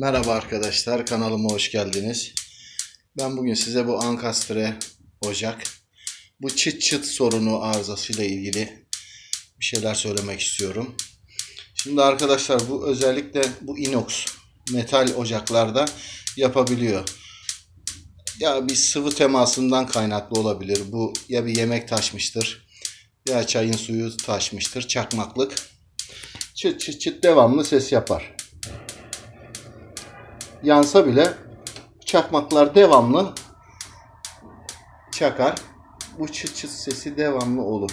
Merhaba arkadaşlar, kanalıma hoş geldiniz. Ben bugün size bu ankastre ocak, bu çıt çıt sorunu arızasıyla ilgili bir şeyler söylemek istiyorum. Şimdi arkadaşlar bu özellikle bu inox metal ocaklarda yapabiliyor. Ya bir sıvı temasından kaynaklı olabilir. Bu ya bir yemek taşmıştır ya çayın suyu taşmıştır. Çakmaklık. Çıt çıt çıt devamlı ses yapar yansa bile çakmaklar devamlı çakar. Bu çıt çıt sesi devamlı olur.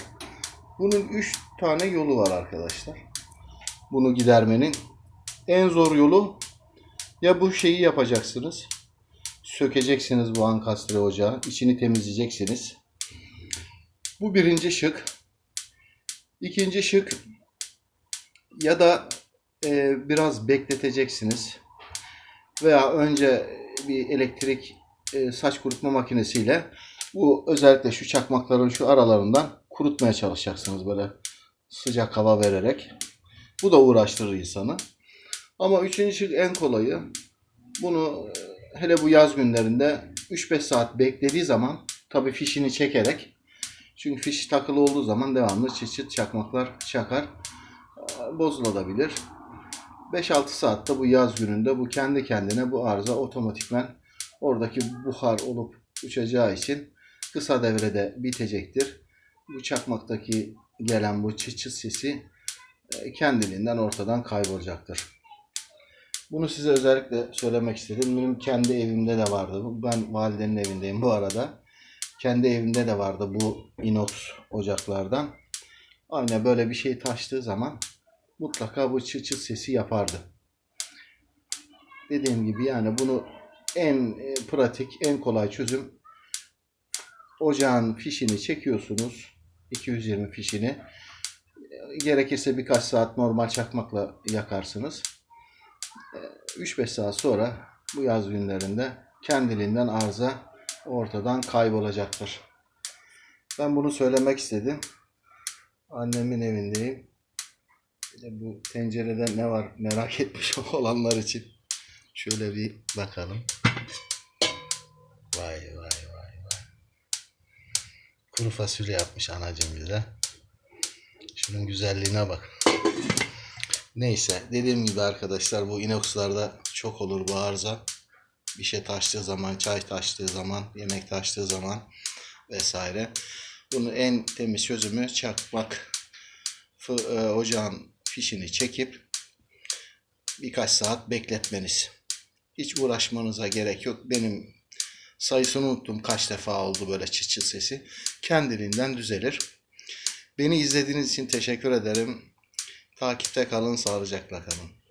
Bunun 3 tane yolu var arkadaşlar. Bunu gidermenin en zor yolu ya bu şeyi yapacaksınız. Sökeceksiniz bu ankastre ocağı. içini temizleyeceksiniz. Bu birinci şık. İkinci şık ya da e, biraz bekleteceksiniz veya önce bir elektrik e, saç kurutma makinesiyle bu özellikle şu çakmakların şu aralarından kurutmaya çalışacaksınız böyle sıcak hava vererek. Bu da uğraştırır insanı. Ama üçüncü en kolayı. Bunu e, hele bu yaz günlerinde 3-5 saat beklediği zaman tabii fişini çekerek çünkü fiş takılı olduğu zaman devamlı çıt çakmaklar çakar. E, Bozulabilir. 5-6 saatte bu yaz gününde bu kendi kendine bu arıza otomatikmen oradaki buhar olup uçacağı için kısa devrede bitecektir. Bu çakmaktaki gelen bu çıt çıt sesi e, kendiliğinden ortadan kaybolacaktır. Bunu size özellikle söylemek istedim. Benim kendi evimde de vardı. Ben validenin evindeyim bu arada. Kendi evimde de vardı bu inox ocaklardan. Aynen böyle bir şey taştığı zaman mutlaka bu çıt çıt sesi yapardı. Dediğim gibi yani bunu en e, pratik, en kolay çözüm ocağın fişini çekiyorsunuz. 220 fişini. Gerekirse birkaç saat normal çakmakla yakarsınız. 3-5 saat sonra bu yaz günlerinde kendiliğinden arıza ortadan kaybolacaktır. Ben bunu söylemek istedim. Annemin evindeyim. De bu tencerede ne var merak etmiş olanlar için. Şöyle bir bakalım. Vay vay vay vay. Kuru fasulye yapmış anacım bize. Şunun güzelliğine bak. Neyse dediğim gibi arkadaşlar bu inoxlarda çok olur bu arıza. Bir şey taştığı zaman, çay taştığı zaman, yemek taştığı zaman vesaire. Bunun en temiz çözümü çakmak e, ocağın fişini çekip birkaç saat bekletmeniz. Hiç uğraşmanıza gerek yok. Benim sayısını unuttum kaç defa oldu böyle çıt çıt sesi. Kendiliğinden düzelir. Beni izlediğiniz için teşekkür ederim. Takipte kalın, sağlıcakla kalın.